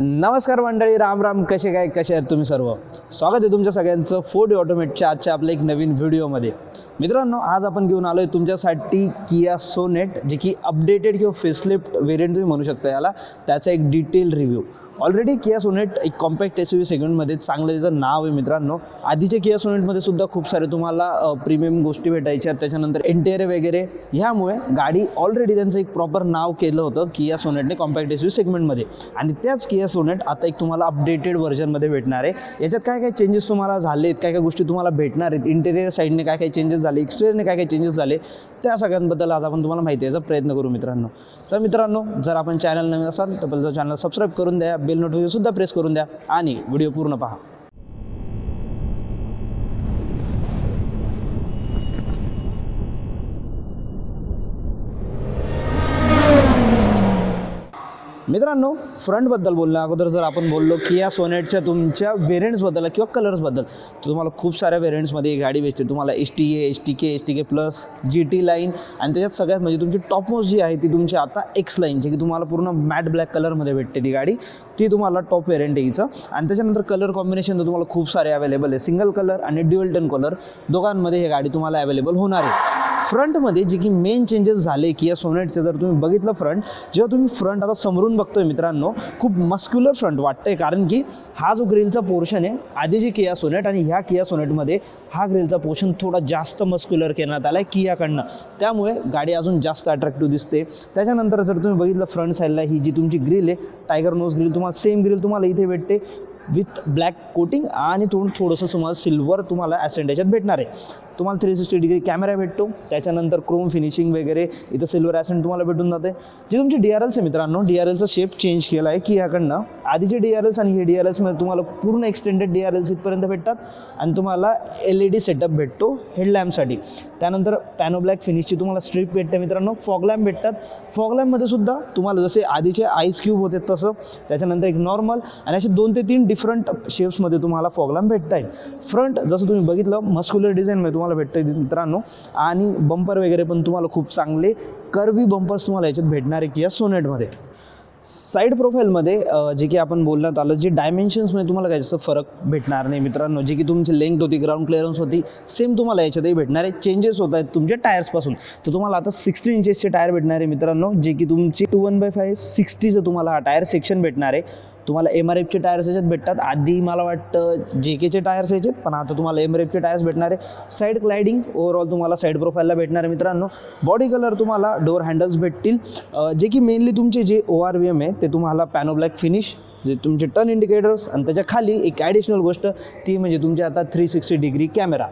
नमस्कार मंडळी राम राम कसे काय कसे आहेत तुम्ही सर्व? स्वागत आहे तुमच्या सगळ्यांचं फोर्ड ऑटोमेटच्या आजच्या आपल्या एक नवीन व्हिडिओमध्ये. मित्रांनो आज आपण घेऊन आलो आहे तुमच्यासाठी किया सोनेट जे की अपडेटेड किंवा फेसलिफ्ट व्हेरियंट तुम्ही म्हणू शकता याला. त्याचा एक detail review already Kia Sonet एक कॉम्पॅक्ट एस यू व्ही सेगमेंटमध्ये चांगलं त्याचं नाव आहे मित्रांनो. आधीच्या किया सोनेटमध्ये सुद्धा खूप सारे तुम्हाला प्रीमियम गोष्टी भेटायच्या. त्याच्यानंतर इंटेरियर वगैरे. ह्यामुळे गाडी ऑलरेडी त्यांचं एक प्रॉपर नाव केलं होतं किया सोनेटने कॉम्पॅक्ट एस यू सेगमेंटमध्ये आणि त्याच किया सोनेट आता एक तुम्हाला अपडेटेड व्हर्जनमध्ये भेटणार आहे. याच्यात काय काय चेंजेस तुम्हाला झालेत? काय काय गोष्टी तुम्हाला भेटणार आहेत? इंटेरियर साईडने काय काय चेंजेस झाले? एक्सटेरियरने काय काय चेंजेस झाले? त्या सगळ्यांबद्दल आज आपण तुम्हाला माहिती याचा प्रयत्न करू मित्रांनो. तर मित्रांनो जर आपण चॅनल नवीन असाल तर पहिलं चॅनल सबस्क्राईब करून द्या. बेल नोटिफिकेशनसुद्धा प्रेस करून द्या आणि व्हिडिओ पूर्ण पहा. मित्रांनो फ्रंटबद्दल बोलण्या अगोदर जर आपण बोललो की या सोनेटच्या तुमच्या व्हेरियंट्सबद्दल किंवा कलर्सबद्दल तर तुम्हाला खूप साऱ्या व्हेरियंट्समध्ये ही गाडी भेटते. तुम्हाला S T A S T K S T K plus G T line आणि त्याच्यात सगळ्यात म्हणजे तुमची टॉपमोस्ट जी आहे ती तुमची आता एक्स लाईन जी की तुम्हाला पूर्ण मॅट ब्लॅक कलरमध्ये भेटते ती गाडी. ती तुम्हाला टॉप व्हेरियंट येईचं आणि त्याच्यानंतर कलर कॉम्बिनेशन तर तुम्हाला खूप सारे अवेलेबल आहे. सिंगल कलर आणि ड्युअल टन कलर दोघांमध्ये ही गाडी तुम्हाला अवेलेबल होणार आहे. फ्रंटमध्ये जे की मेन चेंजेस झाले की या सोनेटचे जर तुम्ही बघितलं फ्रंट जेव्हा तुम्ही फ्रंट आता समरून बघतोय मित्रांनो खूप मस्क्युलर फ्रंट वाटतंय कारण की हा जो ग्रिलचा पोर्शन आहे आधीची किया सोनेट आणि ह्या किया सोनेटमध्ये हा ग्रिलचा पोर्शन थोडा जास्त मस्क्युलर करण्यात आला आहे कियाकडनं त्यामुळे गाडी अजून जास्त अट्रॅक्टिव्ह दिसते. त्याच्यानंतर जर तुम्ही बघितलं फ्रंट साईडला ही जी तुमची ग्रिल आहे टायगर नोज ग्रिल तुम्हाला सेम ग्रिल तुम्हाला इथे भेटते विथ ब्लॅक कोटिंग आणि थोडं थोडंसं तुम्हाला सिल्वर तुम्हाला ॲसेंट याच्यात भेटणार आहे. तुम्हाला थ्री सिक्स्टी डिग्री कॅमेरा भेटतो. त्याच्यानंतर क्रोम फिनिशिंग वगैरे इथं सिल्वर ॲसेंट तुम्हाला भेटून जाते. जे तुमचे डी आर एल्स आहे मित्रांनो डी आर एलचा शेप चेंज केला आहे की याकडनं आधीचे डी आर एल्स आणि हे डी आर एल्समध्ये तुम्हाला पूर्ण एक्सटेंडेड डी आर एल्स इथपर्यंत भेटतात. आणि तुम्हाला एल ई डी सेटअप भेटतो हेडलॅम्पसाठी त्यानंतर पॅनो ब्लॅक फिनिशची तुम्हाला स्ट्रीप भेटते मित्रांनो फॉगलॅम्प भेटतात. फॉगलॅम्पमध्ये सुद्धा तुम्हाला जसे आधीचे आईस क्यूब होते तसं त्याच्यानंतर एक नॉर्मल आणि असे दोन ते तीन डिफरंट शेप्समध्ये तुम्हाला फॉगलॅम्प भेटता येईल फ्रंट जसं तुम्ही बघितलं मस्क्युलर डिझाईनमध्ये तुम्हाला तुम्हाला भेटतं मित्रांनो. आणि बंपर वगैरे पण तुम्हाला खूप चांगले कर्वी बंपर्स तुम्हाला याच्यात भेटणार आहे की सोनेटमध्ये. साईड प्रोफाईलमध्ये जे की आपण बोलण्यात आलं जे डायमेन्शन्समध्ये तुम्हाला काय जसं फरक भेटणार नाही मित्रांनो. जे की तुमची लेंथ होती ग्राउंड क्लिअरन्स होती सेम तुम्हाला याच्यातही भेटणार आहे. चेंजेस होत आहेत तुमच्या टायर्सपासून तर तुम्हाला आता सिक्स्टी इंचेसचे टायर भेटणार आहे मित्रांनो. जे की तुमची टू वन बाय फाय सिक्स्टीचं तुम्हाला हा टायर सेक्शन भेटणार आहे. तुम्हाला एम आर एफचे टायर्स याच्यात भेटतात. आधी मला वाटतं जे केचे टायर्स याच्यात पण आता तुम्हाला एम आर एफचे टायर्स भेटणार आहे. साईड क्लायडिंग ओव्हरऑल तुम्हाला साईड प्रोफाईलला भेटणार आहे मित्रांनो. बॉडी कलर तुम्हाला डोअर हँडल्स भेटतील. जे की मेनली तुमचे जे ओ आर व्ही एम आहे ते तुम्हाला पॅनो ब्लॅक फिनिश जे तुमचे टर्न इंडिकेटर्स आणि त्याच्याखाली एक ॲडिशनल गोष्ट ती म्हणजे तुमची आता three sixty degree camera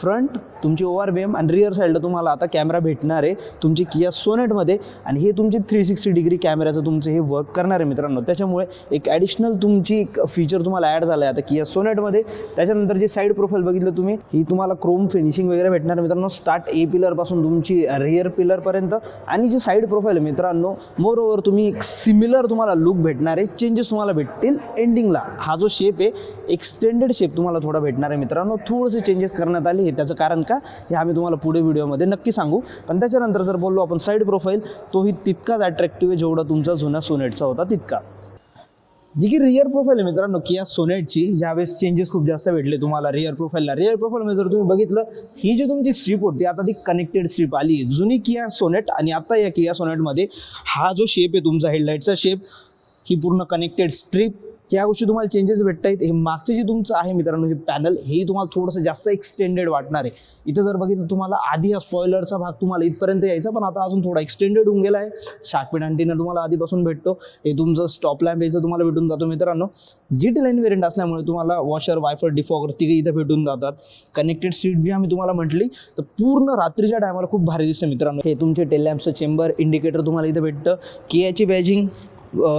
front तुमची ओ आर आणि रिअर साईडला तुम्हाला आता कॅमेरा भेटणार आहे तुमची किया सोनेटमध्ये आणि हे तुमची थ्री सिक्स्टी डिग्री कॅमेऱ्याचं तुमचं हे वर्क करणार आहे मित्रांनो. त्याच्यामुळे एक ॲडिशनल तुमची एक फीचर तुम्हाला ॲड झालं आहे आता किया सोनेटमध्ये त्याच्यानंतर जे साईड प्रोफाईल बघितलं तुम्ही ही तुम्हाला क्रोम फिनिशिंग वगैरे भेटणार आहे मित्रांनो. स्टार्ट ए पिलरपासून तुमची रिअर पिलरपर्यंत आणि जी साईड प्रोफाईल आहे मित्रांनो मोर ओव्हर तुम्ही एक सिमिलर तुम्हाला लुक भेटणार आहे. चेंजेस तुम्हाला भेटतील एंडिंगला हा जो शेप आहे एक्सटेंडेड शेप तुम्हाला थोडा भेटणार आहे मित्रांनो. थोडेसे चेंजेस करण्यात आले. हे त्याचं कारण का? हे आम्ही तुम्हाला पुढे व्हिडिओमध्ये नक्की सांगू. पण त्याच्यानंतर जर बोललो आपण साईड प्रोफाईल तोही तितकाच अट्रॅक्टिव्ह आहे जेवढा तुमचा जुना सोनेटचा होता तितका. जी की रिअर प्रोफाईल आहे मित्रांनो किया सोनेटची यावेळेस चेंजेस खूप जास्त भेटले तुम्हाला रिअर प्रोफाईलला रिअर प्रोफाईलमध्ये जर तुम्ही बघितलं ही जी तुमची स्ट्रीप होती आता ती कनेक्टेड स्ट्रीप आली जुनी किया सोनेट आणि आता या किया सोनेटमध्ये हा जो शेप आहे तुमचा हेडलाईटचा शेप ही पूर्ण कनेक्टेड स्ट्रीप ह्या गोष्टी तुम्हाला चेंजेस भेटत आहेत हे मागचे जे तुमचं आहे मित्रांनो हे पॅनल हे तुम्हाला थोडंसं जास्त एक्सटेंडेड वाटणार आहे. इथं जर बघितलं तुम्हाला आधी हा स्पॉयलरचा भाग तुम्हाला इथपर्यंत यायचा पण आता अजून थोडा एक्सटेंडेड होऊन गेला आहे. शार्कपीट अँटीना तुम्हाला आधीपासून भेटतो. हे तुमचं स्टॉप लॅम्प याचं तुम्हाला भेटून जातो मित्रांनो. जी टी लाईन वेरियंट असल्यामुळे तुम्हाला वॉशर वायफर डिफॉगर तिघे इथं भेटून जातात. कनेक्टेड स्ट्रीट जी आम्ही तुम्हाला म्हटली तर पूर्ण रात्रीच्या टायमाला खूप भारी दिसतं मित्रांनो. हे तुमचे टेल लॅम्पचं चेंबर इंडिकेटर तुम्हाला इथं भेटतं. कियाची बॅजिंग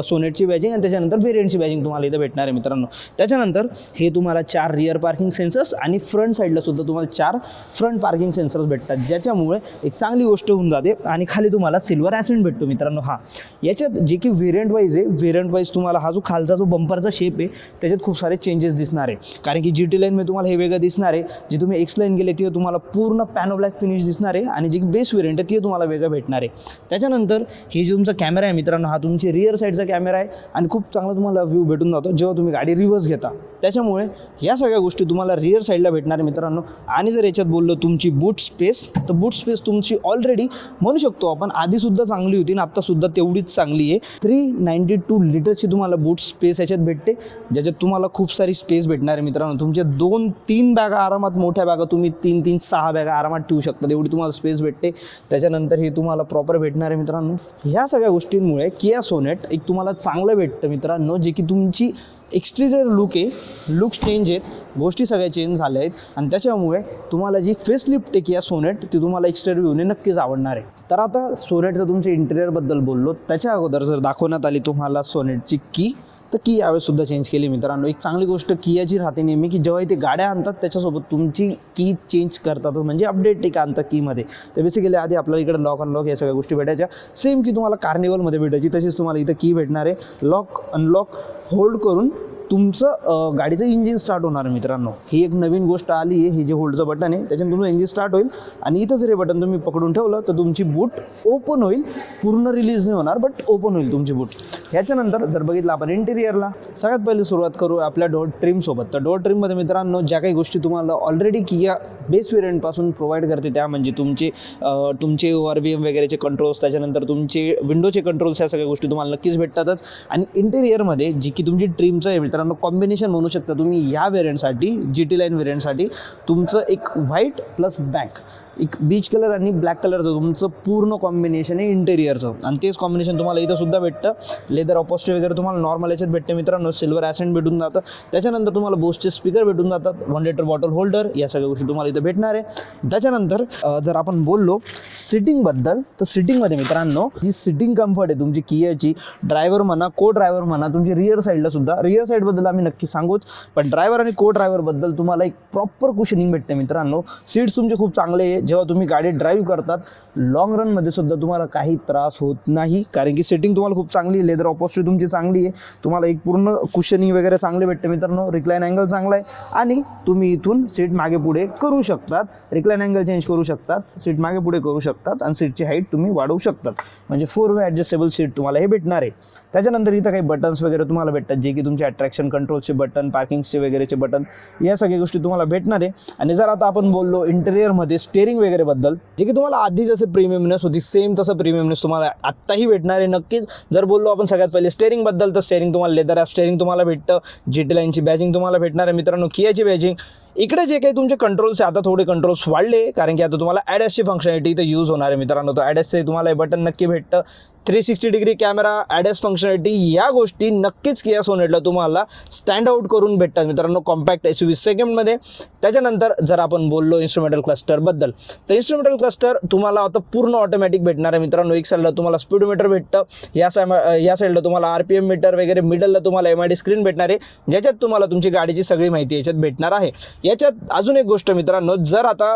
सोनेटची बॅजिंग आणि त्याच्यानंतर व्हेरियंटची बॅजिंग तुम्हाला इथं भेटणार आहे मित्रांनो. त्याच्यानंतर हे तुम्हाला चार रिअर पार्किंग सेन्सर्स आणि फ्रंट साईडला सुद्धा तुम्हाला चार फ्रंट पार्किंग सेन्सर्स भेटतात. ज्याच्यामुळे एक चांगली गोष्ट होऊन जाते आणि खाली तुम्हाला सिल्वर ॲसेंट भेटतो मित्रांनो. हा. याच्यात जे की व्हेरियंट वाईज आहे व्हेरियंट वाईज तुम्हाला हा जो खालचा जो बंपरचा शेप आहे त्याच्यात खूप सारे चेंजेस दिसणार आहे. कारण की जी टी लाईनमध्ये तुम्हाला हे वेगळं दिसणार आहे. जे तुम्ही एक्स लाईन गेले तिथे तुम्हाला पूर्ण पॅनो ब्लॅक फिनिश दिसणार आहे आणि जी बेस व्हेरियंट आहे ती तुम्हाला वेगळं भेटणार आहे. त्याच्यानंतर हे जे तुमचा कॅमेरा आहे मित्रांनो हा तुमचे रिअर साईडचा कॅमेरा आहे आणि खूप चांगला तुम्हाला व्ह्यू भेटून जातो जेव्हा तुम्ही गाडी रिव्हर्स घेता. त्याच्यामुळे या सगळ्या गोष्टी तुम्हाला रिअर साईडला भेटणार आहे मित्रांनो. आणि जर याच्यात बोललो तुमची बूट स्पेस तर बूट स्पेस तुमची ऑलरेडी म्हणू शकतो आपण आधीसुद्धा चांगली होती आणि आत्तासुद्धा तेवढीच चांगली आहे. थ्री नाईन्टी टू लिटरची तुम्हाला बूट स्पेस याच्यात भेटते ज्याच्यात तुम्हाला खूप सारी स्पेस भेटणार आहे मित्रांनो. तुमच्या दोन तीन बॅगा आरामात मोठ्या बॅगा तुम्ही तीन तीन सहा बॅगा आरामात ठेवू शकता. एवढी तुम्हाला स्पेस भेटते. त्याच्यानंतर हे तुम्हाला प्रॉपर भेटणार आहे मित्रांनो. ह्या सगळ्या गोष्टींमुळे किया सोनेट एक तुम्हाला चांगलं भेटतं मित्रांनो जे की तुमची एक्सटिरियर लुक आहे लुक्स चेंज आहेत गोष्टी सगळ्या चेंज झाल्या आहेत आणि त्याच्यामुळे तुम्हाला जी फेसलिफ्ट आहे या सोनेट ती तुम्हाला एक्सटेरियर व्ह्यूने नक्कीच आवडणार आहे. तर आता सोनेटचं तुमच्या इंटेरियरबद्दल बोललो त्याच्या अगोदर जर दाखवण्यात आली तुम्हाला सोनेटची की तर की यावेळेसुद्धा चेंज केली मित्रांनो? एक चांगली गोष्ट कियाची राहते नेहमी की जेव्हा ते गाड्या आणतात त्याच्यासोबत तुमची की चेंज करतात म्हणजे अपडेट एक आणतात कीमध्ये तर बेसिकली आधी आपल्याला इकडे लॉक अनलॉक या सगळ्या गोष्टी भेटायच्या. सेम की तुम्हाला कार्निवलमध्ये भेटायची तशीच तुम्हाला इथं की भेटणार आहे. लॉक अनलॉक होल्ड करून तुमचं गाडीचं इंजिन स्टार्ट होणार मित्रांनो. ही एक नवीन गोष्ट आली आहे हे जे होल्डचं बटन आहे त्याच्यानं तुमचं इंजिन स्टार्ट होईल. आणि इथं जर हे बटन तुम्ही पकडून ठेवलं तर तुमची बूट ओपन होईल. पूर्ण रिलीज नाही होणार बट ओपन होईल तुमची बूट ह्याच्यानंतर जर बघितलं आपण इंटेरियरला सगळ्यात पहिले सुरुवात करू आपल्या डोर ट्रिमसोबत तर डोर ट्रिममध्ये मित्रांनो ज्या काही गोष्टी तुम्हाला ऑलरेडी किया बेस वेरियंटपासून प्रोव्हाइड करते त्या म्हणजे तुमचे तुमचे तुमचे आर बी एम वगैरेचे कंट्रोल्स त्याच्यानंतर तुमचे विंडोचे कंट्रोल्स ह्या सगळ्या गोष्टी तुम्हाला नक्कीच भेटतातच. आणि इंटेरियरमध्ये जी की तुमची ट्रिमचं आहे मित्रांनो कॉम्बिनेशन म्हणू शकता तुम्ही या व्हेरियंटसाठी जी टी लाईन वेरियंटसाठी तुमचं एक व्हाईट प्लस ब्लॅक एक बीच कलर आणि ब्लॅक कलरचं तुमचं पूर्ण कॉम्बिनेशन आहे इंटेरियरचं आणि तेच कॉम्बिनेशन तुम्हाला इथं सुद्धा भेटतं. लेदर ऑपोस्ट्री वगैरे तुम्हाला नॉर्मल याच्यात भेटते मित्रांनो. सिल्वर ॲसेंट भेटून जातं. त्याच्यानंतर तुम्हाला बोसचे स्पीकर भेटून जातात. वन लिटर बॉटल होल्डर या सगळ्या गोष्टी तुम्हाला इथं भेटणार आहे. त्याच्यानंतर जर आपण बोललो सिटिंगबद्दल तर सिटिंगमध्ये मित्रांनो जी सिटिंग कम्फर्ट आहे तुमची कियाची ड्रायव्हर म्हणा को ड्रायव्हर म्हणा तुमची रिअर साईडला सुद्धा. रिअर साईड साईडबद्दल आम्ही नक्की सांगूच पण ड्रायव्हर आणि को ड्रायव्हरबद्दल तुम्हाला एक प्रॉपर कुशनिंग भेटते मित्रांनो. सीट्स तुमचे खूप चांगले आहे. जेव्हा तुम्ही गाडी ड्राईव्ह करतात लॉंग रनमध्ये सुद्धा तुम्हाला काही त्रास होत नाही. कारण की सेटिंग तुम्हाला खूप चांगली आहे. लेदर ऑपोस्ट्री तुमची चांगली आहे. तुम्हाला एक पूर्ण कुशनिंग वगैरे चांगले भेटते मित्रांनो. रिक्लाईन अँगल चांगला आहे. आणि तुम्ही इथून सीट मागे पुढे करू शकतात. रिक्लाईन अँगल चेंज करू शकतात. सीट मागे पुढे करू शकतात. आणि सीटची हाईट तुम्ही वाढवू शकतात. म्हणजे फोर वे ॲडजस्टेबल सीट तुम्हाला हे भेटणार आहे. त्याच्यानंतर इथं काही बटन्स वगैरे तुम्हाला भेटतात जे की तुमचे ट्रॅक्शन कंट्रोलचे बटन पार्किंगचे वगैरेचे बटन या सगळ्या गोष्टी तुम्हाला भेटणार आहे. आणि जर आता आपण बोललो इंटेरियरमध्ये स्टेअरिंग वगैरेबद्दल जे की तुम्हाला आधी जसं प्रीमियमनेस होती सेम तसं प्रीमियमनेस तुम्हाला आत्ताही भेटणार आहे. नक्कीच जर बोललो आपण सगळ्यात पहिले स्टेअरिंगबद्दल तर स्टेअरिंग तुम्हाला लेदर ॲप स्टेअरिंग तुम्हाला भेटतं. जी टी लाईनची बॅजिंग तुम्हाला भेटणार आहे. मित्रांनो कियाची बॅजिंग इकडे जे काही तुमचे कंट्रोल्स आहे आता थोडे कंट्रोल्स वाढले कारण की आता तुम्हाला ॲडॅसची फंक्शनॅलिटी इथं यूज होणार आहे मित्रांनो. तर ॲडॅसचे तुम्हाला हे बटन नक्की भेटतं. Three sixty degree camera ADAS functionality या गोष्टी नक्कीच किया सोनेटला तुम्हाला स्टँड आउट करून भेटतात मित्रांनो कॉम्पॅक्ट एस यू सेकंडमध्ये त्याच्यानंतर जर आपण बोललो इन्स्ट्रुमेंटल क्लस्टरबद्दल तर इन्स्ट्रुमेंटल क्लस्टर तुम्हाला आता पूर्ण ऑटोमॅटिक भेटणार आहे मित्रांनो. एक साईडला तुम्हाला स्पीडोमीटर भेटतं या साय या साईडला तुम्हाला आर पी एम मीटर वगैरे मिडलला तुम्हाला एम आय डी स्क्रीन भेटणार आहे ज्याच्यात तुम्हाला तुमची गाडीची सगळी माहिती याच्यात भेटणार आहे. याच्यात अजून एक गोष्ट मित्रांनो जर आता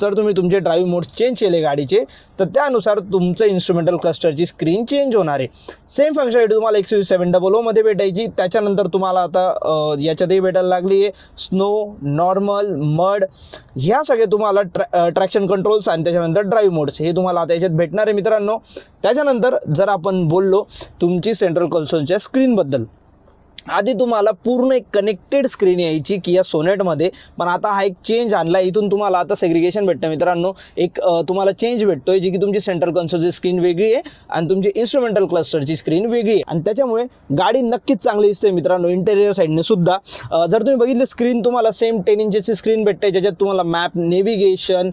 जर तुम्ही तुमचे ड्राईव्ह मोड चेंज केले गाडीचे तर त्यानुसार तुमचं इन्स्ट्रुमेंटल क्लस्टरची स्क्रीन स्क्रीन चेंज होणार आहे. सेम फंक्शनॅलिटी तुम्हाला एक्स सेवन डबल ओमध्ये भेटायची. त्याच्यानंतर तुम्हाला आता याच्यातही भेटायला लागली आहे. स्नो नॉर्मल मड ह्या सगळे तुम्हाला ट्रॅ ट्रॅक्शन कंट्रोल्स आणि त्याच्यानंतर ड्राईव्ह मोड्स हे तुम्हाला आता याच्यात भेटणार आहे मित्रांनो. त्याच्यानंतर जर आपण बोललो तुमची सेंट्रल कन्सोलच्या स्क्रीनबद्दल आधी तुम्हाला पूर्ण एक कनेक्टेड स्क्रीन यायची की या सोनेटमध्ये. पण आता हा एक चेंज आणला. इथून तुम्हाला आता सेग्रिगेशन भेटतं मित्रांनो. एक तुम्हाला चेंज भेटतो आहे जी की तुमची सेंट्रल कन्सोलची स्क्रीन वेगळी आहे आणि तुमची इन्स्ट्रुमेंटल क्लस्टरची स्क्रीन वेगळी आहे. आणि त्याच्यामुळे गाडी नक्कीच चांगली दिसते मित्रांनो. इंटेरियर साईडने सुद्धा. जर तुम्ही बघितलं स्क्रीन तुम्हाला सेम टेन इंचेसची स्क्रीन भेटते. ज्याच्यात तुम्हाला map navigation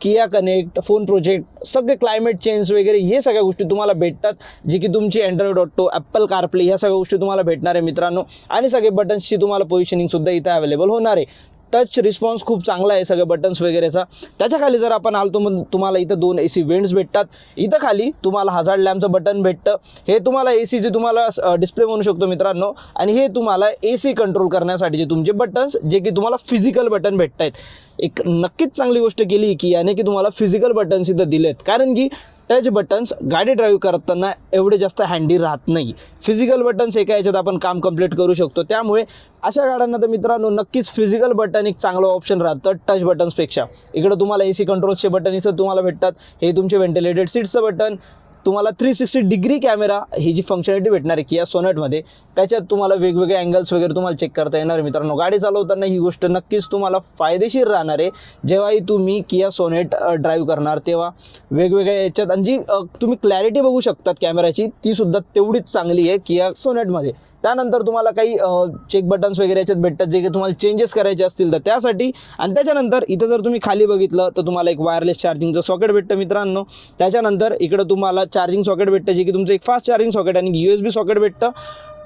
Kia connect phone project सगळे क्लायमेट चेंज वगैरे हे सगळ्या गोष्टी तुम्हाला भेटतात. जे की तुमची अँड्रॉइड ऑटो ॲपल कारप्ले ह्या सगळ्या गोष्टी तुम्हाला भेटणार आहे मित्रांनो. मित्रांनो. आणि सगळे बटन्सची तुम्हाला पोझिशनिंगसुद्धा इथं अवेलेबल होणार आहे. टच रिस्पॉन्स खूप चांगला आहे सगळे बटन्स वगैरेचा. त्याच्याखाली जर आपण आलो मग तुम्हाला इथं दोन ए सी वेंट्स भेटतात. इथं खाली तुम्हाला हजार लॅम्पचं बटन भेटतं. हे तुम्हाला ए सीचे तुम्हाला डिस्प्ले म्हणू शकतो मित्रांनो. आणि हे तुम्हाला ए सी कंट्रोल करण्यासाठीचे तुमचे बटन्स जे की तुम्हाला फिजिकल बटन भेटत आहेत एक नक्कीच चांगली गोष्ट केली की याने की तुम्हाला फिजिकल बटन्स इथं दिलेत. कारण की टच बटन्स गाडी ड्राईव्ह करताना एवढे जास्त हँडी राहत नाही. फिजिकल बटन्स एका याच्यात आपण काम कंप्लीट करू शकतो. त्यामुळे अशा गाड्यांना तर मित्रांनो नक्कीच फिजिकल बटन एक चांगलं ऑप्शन राहतं टच बटन्सपेक्षा इकडं तुम्हाला ए सी कंट्रोल्सचे बटन इथं तुम्हाला भेटतात. हे तुमचे व्हेंटिलेटेड सीट्सचं बटन तुम्हाला थ्री सिक्स्टी डिग्री कॅमेरा ही जी फंक्शनॅलिटी भेटणार आहे किया सोनेटमध्ये त्याच्यात तुम्हाला वेगवेगळे अँगल्स वगैरे तुम्हाला चेक करता येणार आहे मित्रांनो. गाडी चालवताना ही गोष्ट नक्कीच तुम्हाला फायदेशीर राहणार आहे. जेव्हाही तुम्ही किया सोनेट ड्राईव्ह करणार तेव्हा वेगवेगळ्या याच्यात आणि जी तुम्ही क्लॅरिटी बघू शकतात कॅमेऱ्याची ती सुद्धा तेवढीच चांगली आहे किया सोनेटमध्ये त्यानंतर तुम्हाला काही चेक बटन्स वगैरे याच्यात भेटतात जे काही तुम्हाला चेंजेस करायचे असतील तर त्यासाठी. आणि त्याच्यानंतर इथं जर तुम्ही खाली बघितलं तर तुम्हाला एक वायरलेस चार्जिंगचं सॉकेट भेटतं मित्रांनो. त्याच्यानंतर इकडं तुम्हाला चार्जिंग सॉकेट भेटतं जे की तुमचं एक फास्ट चार्जिंग सॉकेट आणि यू एस बी सॉकेट भेटतं.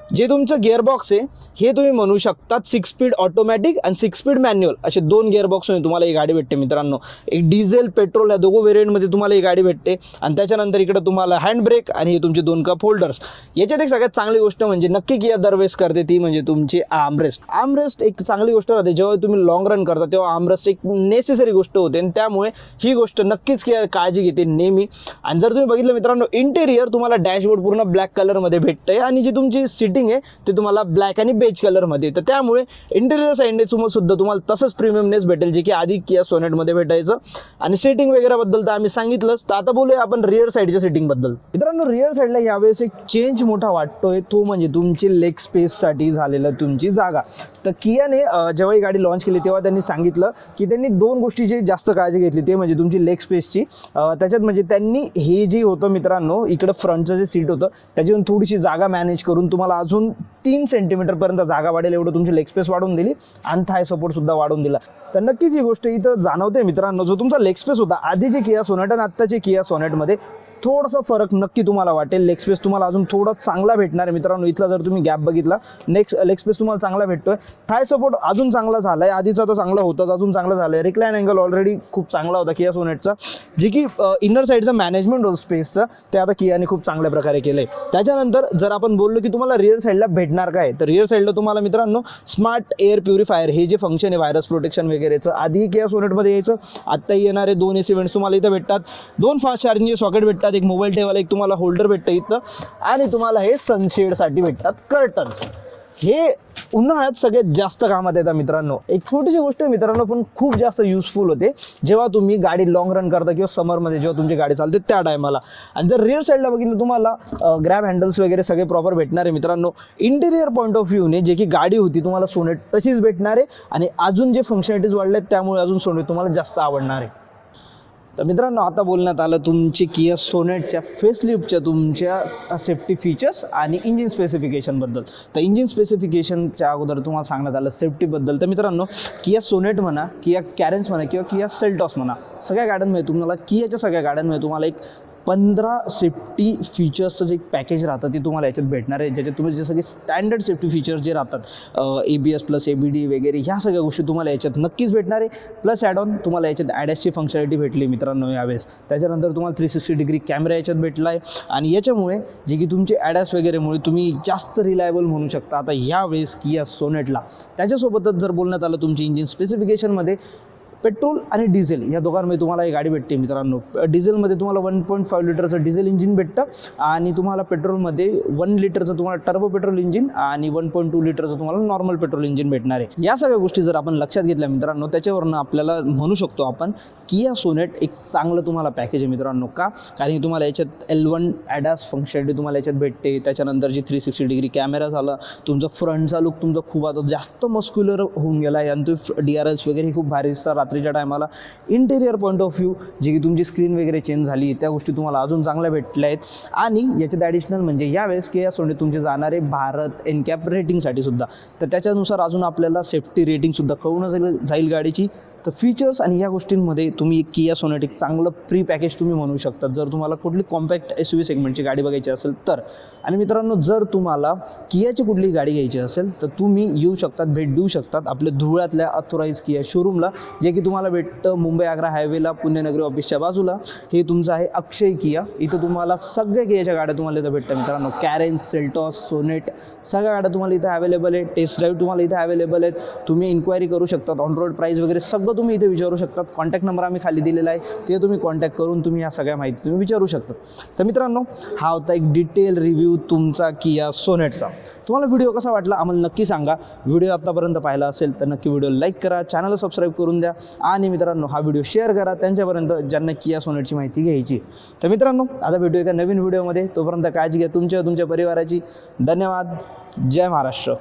जे तुमचं गिअरबॉक्स आहे हे तुम्ही म्हणू शकतात सिक्स स्पीड ऑटोमॅटिक आणि सिक्स स्पीड मॅन्युअल असे दोन गिअरबॉक्समध्ये तुम्हाला ही गाडी भेटते मित्रांनो. एक डिझेल पेट्रोल या दोघं व्हेरियंटमध्ये तुम्हाला ही गाडी भेटते. आणि त्याच्यानंतर इकडं तुम्हाला हँड ब्रेक आणि हे तुमचे दोन कप होल्डर्स याच्यात एक सगळ्यात चांगली गोष्ट म्हणजे नक्की किया दरवेळेस करते ती म्हणजे तुमची आमरेस्ट आमरेस्ट एक चांगली गोष्ट राहते. जेव्हा तुम्ही लॉंग रन करता तेव्हा आमरेस्ट एक नेसेसरी गोष्ट होते. आणि त्यामुळे ही गोष्ट नक्कीच किया काळजी घेते नेहमी. आणि जर तुम्ही बघितलं मित्रांनो इंटेरियर तुम्हाला डॅशबोर्ड पूर्ण ब्लॅक कलरमध्ये भेटतंय. आणि जी तुमची सिटिंग आहे ते तुम्हाला ब्लॅक आणि बेज कलरमध्ये तर त्यामुळे इंटेरियर साईडने तुम्हाला सुद्धा तुम्हाला तसंच प्रीमियमनेस भेटेल जे की आधी किया सोनेटमध्ये भेटायचं. आणि सेटिंग वगैरेबद्दल तर आम्ही सांगितलंच. तर आता बोलूया आपण रिअर साईडच्या सेटिंगबद्दल मित्रांनो रिअर साईडला यावेळेस एक चेंज मोठा वाटतोय. तो म्हणजे तुमची लेग स्पेससाठी झालेलं तुमची जागा. तर कियाने जेव्हा ही गाडी लॉन्च केली तेव्हा त्यांनी सांगितलं की त्यांनी दोन गोष्टीची जास्त काळजी घेतली. ते म्हणजे तुमची लेग स्पेसची त्याच्यात म्हणजे त्यांनी हे जे होतं मित्रांनो इकडं फ्रंटचं जे सीट होतं त्याच्यातून थोडीशी जागा मॅनेज करून तुम्हाला अजून तीन सेंटीमीटरपर्यंत जागा वाढेल एवढं तुमची लेग स्पेस वाढवून दिली आणि थाय सपोर्टसुद्धा वाढून दिला. तर नक्कीच ही गोष्ट इथं जाणवते मित्रांनो. जो तुमचा लेग स्पेस होता आधीची किया सोनेट आणि आत्ताची किया सोनेटमध्ये थोडासा फरक नक्की तुम्हाला वाटेल. लेग स्पेस तुम्हाला अजून थोडा चांगला भेटणार आहे मित्रांनो. इथला जर तुम्ही गॅप बघितला नेक्स्ट लेग स्पेस तुम्हाला चांगला भेटतोय. थाय सपोर्ट अजून चांगला झाला आहे आधीचा तो चांगला होताच अजून चांगला झाला आहे रिक्लाईन अँगल ऑलरेडी खूप चांगला होता किया सोनेटचा जे की इनर साईडचं मॅनेजमेंट होतं स्पेसचं ते आता कियाने खूप चांगल्या प्रकारे केलं आहे त्याच्यानंतर जर आपण बोललो की तुम्हाला रिअर साईडला भेटणार काय? तर रिअर साईडला तुम्हाला मित्रांनो स्मार्ट एअर प्युरिफायर हे जे फंक्शन आहे व्हायरस प्रोटेक्शन वगैरेचं आधी किया सोनेटमध्ये यायचं. आत्ताही येणारे दोन एसी इव्हेंट्स तुम्हाला इथं भेटतात. दोन फास्ट चार्जिंगचे सॉकेट भेटतात एक मोबाईल ठेवायला एक तुम्हाला होल्डर भेटतं इथं. आणि तुम्हाला हे सनशेडसाठी भेटतात कर्टन्स हे उन्हाळ्यात सगळ्यात जास्त कामात येतात मित्रांनो. एक छोटीशी गोष्ट मित्रांनो पण खूप जास्त युजफुल होते. जेव्हा तुम्ही गाडी लॉंग रन करता किंवा समरमध्ये जेव्हा तुमची गाडी चालते त्या टायमाला आणि जर रिअर साईडला बघितलं तुम्हाला ग्रॅब हँडल्स वगैरे सगळे प्रॉपर भेटणार आहे मित्रांनो इंटेरियर पॉईंट ऑफ व्ह्यूने जे की गाडी होती तुम्हाला सोनेट तशीच भेटणार आहे आणि अजून जे फंक्शनॅलिटीज वाढले आहेत त्यामुळे अजून सोनेट तुम्हाला जास्त आवडणार. आहे तर मित्रांनो आता बोलण्यात आलं तुमची किया सोनेटच्या फेसलिफ्टच्या तुमच्या सेफ्टी फीचर्स आणि इंजिन स्पेसिफिकेशनबद्दल तर इंजिन स्पेसिफिकेशनच्या अगोदर तुम्हाला सांगण्यात आलं सेफ्टीबद्दल तर मित्रांनो किया सोनेट म्हणा किया कॅरेन्स म्हणा किंवा किया सेल्टॉस म्हणा सगळ्या गाड्यांमध्ये तुम्हाला कियाच्या सगळ्या गाड्यांमध्ये तुम्हाला एक पंधरा सेफ्टी फीचर्सचं जे एक पॅकेज राहतं ते तुम्हाला याच्यात भेटणार आहे. ज्याच्यात तुम्ही जे सगळे स्टँडर्ड सेफ्टी फीचर्स जे राहतात A B S plus A B D वगैरे ह्या सगळ्या गोष्टी तुम्हाला याच्यात नक्कीच भेटणार आहे. प्लस ॲड ऑन तुम्हाला याच्यात ॲडॅसची फंक्शनॅलिटी भेटली मित्रांनो यावेळेस. त्याच्यानंतर तुम्हाला थ्री सिक्स्टी डिग्री कॅमेरा याच्यात भेटला आहे आणि याच्यामुळे जे की तुमचे ॲडॅस वगैरेमुळे तुम्ही जास्त रिलायबल म्हणू शकता. आता यावेळेस किया सोनेटला त्याच्यासोबतच जर बोलण्यात आलं तुमची इंजिन स्पेसिफिकेशनमध्ये पेट्रोल आणि डिझेल या दोघांमध्ये तुम्हाला ही गाडी भेटते मित्रांनो. डिझेलमध्ये तुम्हाला वन पॉईंट फाईव्ह लिटरचं डिझेल इंजिन भेटतं आणि तुम्हाला पेट्रोलमध्ये वन लिटरचं तुम्हाला टर्बो पेट्रोल इंजिन आणि वन पॉईंट टू लिटरचं तुम्हाला नॉर्मल पेट्रोल इंजिन भेटणार आहे. या सगळ्या गोष्टी जर आपण लक्षात घेतल्या मित्रांनो त्याच्यावरनं आपल्याला म्हणू शकतो आपण किया सोनेट एक चांगलं तुम्हाला पॅकेज आहे मित्रांनो का? कारण की तुम्हाला याच्यात एल वन ॲडास फंक्शनॅलिटी तुम्हाला याच्यात भेटते. त्याच्यानंतर जी थ्री सिक्स्टी डिग्री कॅमेरा झाला तुमचा फ्रंटचा लुक तुमचा खूप आता जास्त मस्क्युलर होऊन गेला आहे आणि तो डी आर एल्स वगैरे खूप भारी दिसतात. रात्रीच्या टायमाला इंटेरियर पॉईंट ऑफ व्ह्यू जी की तुमची स्क्रीन वगैरे चेंज झाली त्या गोष्टी तुम्हाला अजून चांगल्या भेटल्या आहेत. आणि याच्यात ॲडिशनल म्हणजे यावेळेस की या सोने तुमचे जाणारे भारत एनकॅप रेटिंगसाठी सुद्धा. तर त्याच्यानुसार अजून आपल्याला सेफ्टी रेटिंगसुद्धा कळून जाईल जाईल गाडीची. तर फीचर्स आणि या गोष्टींमध्ये तुम्ही एक किया सोनेटिक चांगलं प्री पॅकेज तुम्ही म्हणू शकता. जर तुम्हाला कुठली कॉम्पॅक्ट एस यू व्ही सेगमेंटची गाडी बघायची असेल तर. आणि मित्रांनो जर तुम्हाला कियाची कुठली गाडी घ्यायची असेल तर तुम्ही येऊ शकतात भेट देऊ शकतात आपल्या धुळ्यातल्या अथोराईज किया शोरूमला जे की तुम्हाला भेटतं मुंबई आग्रा हायवेला पुण्यनगरी ऑफिसच्या बाजूला. हे तुमचं आहे अक्षय किया इथं तुम्हाला सगळ्या कियाच्या गाड्या तुम्हाला इथं भेटतात मित्रांनो. कॅरेन्स सेल्टॉस सोनेट सगळ्या गाड्या तुम्हाला इथं अवेलेबल आहे टेस्ट ड्राईव्ह तुम्हाला इथं अवेलेबल आहेत. तुम्ही इन्क्वायरी करू शकतात. ऑन रोड प्राईस वगैरे सगळं तुम्ही इथे विचारू शकतात. कॉन्टॅक्ट नंबर आम्ही खाली दिलेला आहे. ते तुम्ही कॉन्टॅक्ट करून तुम्ही ह्या सगळ्या माहिती तुम्ही विचारू शकतात. तर मित्रांनो हा होता एक डिटेल रिव्ह्यू तुमचा किया सोनेटचा तुम्हाला व्हिडिओ कसा वाटला आम्हाला नक्की सांगा. व्हिडिओ आत्तापर्यंत पाहिला असेल तर नक्की व्हिडिओ लाईक करा. चॅनल सबस्क्राईब करून द्या. आणि मित्रांनो हा व्हिडिओ शेअर करा. त्यांच्यापर्यंत ज्यांना किया सोनेटची माहिती घ्यायची. तर मित्रांनो आता भेटू एका नवीन व्हिडिओमध्ये तोपर्यंत काळजी घ्या तुमच्या तुमच्या परिवाराची. धन्यवाद. जय महाराष्ट्र.